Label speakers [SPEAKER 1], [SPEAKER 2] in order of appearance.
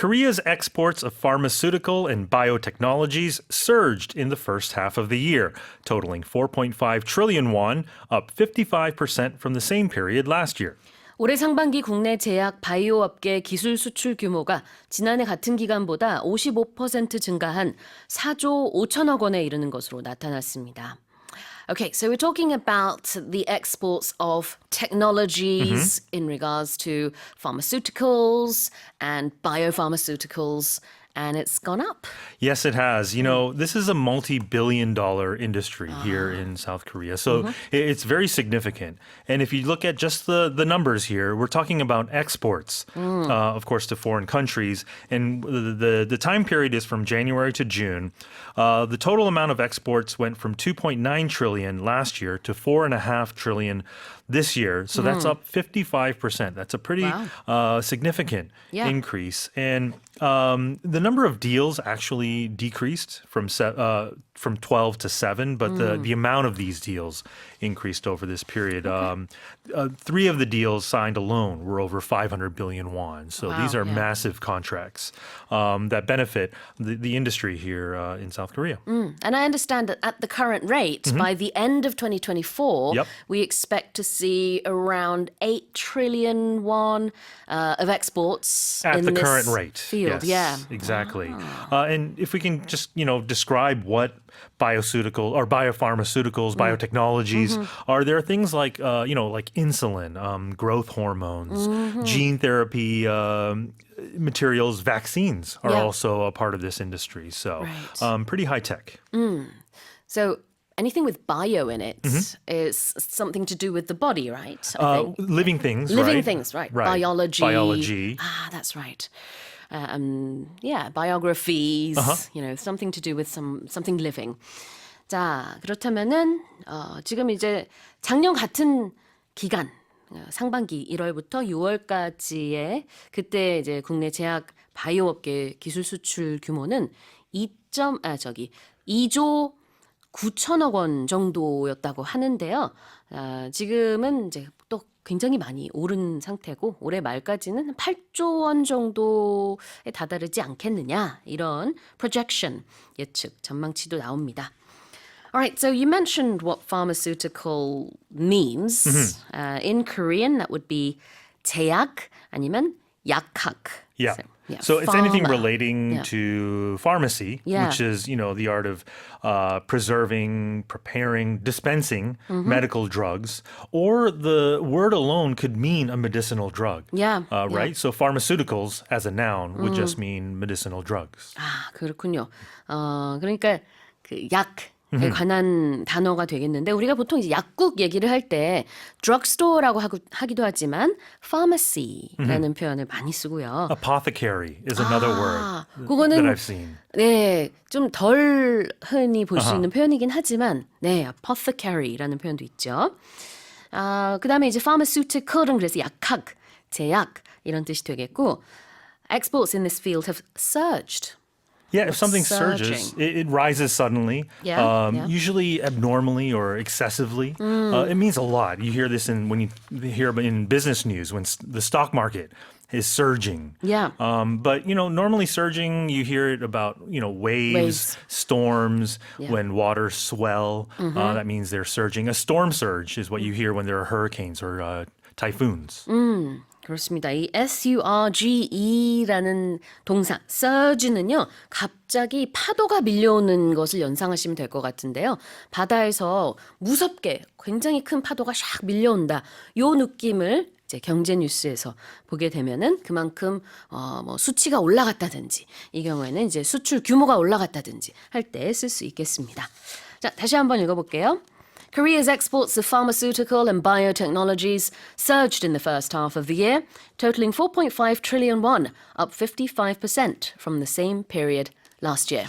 [SPEAKER 1] Korea's exports of pharmaceutical and biotechnologies surged in the first half of the year, totaling 4.5 trillion won, up 55% from the same period last year.
[SPEAKER 2] 올해 상반기 국내 제약 바이오 업계 기술 수출 규모가 지난해 같은 기간보다 55% 증가한 4조 5천억 원에 이르는 것으로 나타났습니다. Okay, so we're talking about the exports of technologies mm-hmm. in regards to pharmaceuticals and biopharmaceuticals, and it's gone up.
[SPEAKER 1] Yes, it has. You know, this is a multi billion dollar industry here in South Korea. So i- it's very significant. And if you look at just the, the numbers here, we're talking about exports, uh, of course, to foreign countries. And the, the, the time period is from January to June. Uh, the total amount of exports went from 2.9 trillion last year to 4.5 trillion this year. So that's up 55%. That's a pretty
[SPEAKER 2] Wow.
[SPEAKER 1] uh, significant
[SPEAKER 2] Yeah.
[SPEAKER 1] increase. And um, the number of deals actually decreased from se- uh, from 12 to 7, but the, the amount of these deals increased over this period. Um, uh, three of the deals signed alone were over 500 billion won. So these are
[SPEAKER 2] yeah.
[SPEAKER 1] massive contracts um, that benefit the, the industry here uh, in South Korea.
[SPEAKER 2] And I understand that at the current rate, by the end of 2024,
[SPEAKER 1] Yep.
[SPEAKER 2] we expect to see around 8 trillion won uh, of exports
[SPEAKER 1] at
[SPEAKER 2] in
[SPEAKER 1] the current rate.
[SPEAKER 2] field.
[SPEAKER 1] Yes,
[SPEAKER 2] Yeah.
[SPEAKER 1] exactly. Uh, and if we can just you know describe what bioceutical or biopharmaceuticals, biotechnologies are, there are things like uh, you know like insulin, um, growth hormones, gene therapy. Um, Materials, vaccines are
[SPEAKER 2] Yeah.
[SPEAKER 1] also a part of this industry. So,
[SPEAKER 2] Right.
[SPEAKER 1] um, pretty high tech.
[SPEAKER 2] So anything with bio in it is something to do with the body, right?
[SPEAKER 1] Uh, living things,
[SPEAKER 2] Living
[SPEAKER 1] right?
[SPEAKER 2] things, right.
[SPEAKER 1] Right.
[SPEAKER 2] Biology.
[SPEAKER 1] Biology.
[SPEAKER 2] Ah, that's right. Um, yeah, biographies, you know, something to do with some something living. 자, 그렇다면은 어, 지금 이제 작년 같은 기간 어, 상반기 1월부터 6월까지의 그때 이제 국내 제약 바이오 업계 기술 수출 규모는 2점 아 저기 2조 9천억 원 정도였다고 하는데요. 아, 지금은 이제 또 굉장히 많이 오른 상태고 올해 말까지는 한 8조 원 정도에 다다르지 않겠느냐 이런 projection 예측 전망치도 나옵니다. Alright, so you mentioned what pharmaceutical means. Uh, in Korean, that would be 제약 아니면 약학.
[SPEAKER 1] Yeah.
[SPEAKER 2] So, yeah,
[SPEAKER 1] So it's anything
[SPEAKER 2] pharma.
[SPEAKER 1] relating
[SPEAKER 2] Yeah.
[SPEAKER 1] to pharmacy,
[SPEAKER 2] Yeah.
[SPEAKER 1] which is, you know, the art of uh, preserving, preparing, dispensing
[SPEAKER 2] Mm-hmm.
[SPEAKER 1] medical drugs, or the word alone could mean a medicinal drug.
[SPEAKER 2] Yeah,
[SPEAKER 1] Uh,
[SPEAKER 2] yeah. Mm.
[SPEAKER 1] right? So pharmaceuticals as a noun would just mean medicinal drugs.
[SPEAKER 2] 아, 그렇군요. 어, 그러니까 그 약 에 관한 단어가 되겠는데 우리가 보통 이제 약국 얘기를 할 때 drugstore라고 하고, 하기도 하지만 pharmacy라는 표현을 많이 쓰고요.
[SPEAKER 1] Apothecary is another
[SPEAKER 2] 아,
[SPEAKER 1] word that
[SPEAKER 2] 그거는
[SPEAKER 1] I've seen.
[SPEAKER 2] 네, 좀 덜 흔히 볼수 있는 표현이긴 하지만 네, apothecary라는 표현도 있죠. 아, 그다음에 이제 pharmaceutical은 그래서 약학, 제약 이런 뜻이 되겠고 exports in this field have surged.
[SPEAKER 1] Yeah, if something surges, it, it rises suddenly,
[SPEAKER 2] Yeah,
[SPEAKER 1] um,
[SPEAKER 2] yeah. Mm.
[SPEAKER 1] usually abnormally or excessively. Uh, it means a lot. You hear this in when you hear in business news when s- the stock market is surging.
[SPEAKER 2] Yeah.
[SPEAKER 1] Um, but you know, normally surging, you hear it about you know waves,
[SPEAKER 2] Waves.
[SPEAKER 1] storms,
[SPEAKER 2] Yeah. Mm-hmm.
[SPEAKER 1] when waters swell. Uh, that means they're surging. A storm surge is what you hear when there are hurricanes or uh, typhoons.
[SPEAKER 2] Mm. 그렇습니다. 이 surge라는 동사 surge는요. 갑자기 파도가 밀려오는 것을 연상하시면 될 것 같은데요. 바다에서 무섭게 굉장히 큰 파도가 샥 밀려온다. 요 느낌을 이제 경제 뉴스에서 보게 되면은 그만큼 어 뭐 수치가 올라갔다든지 이 경우에는 이제 수출 규모가 올라갔다든지 할 때 쓸 수 있겠습니다. 자, 다시 한번 읽어 볼게요. Korea's exports of pharmaceutical and biotechnologies surged in the first half of the year, totaling 4.5 trillion won, up 55% from the same period last year.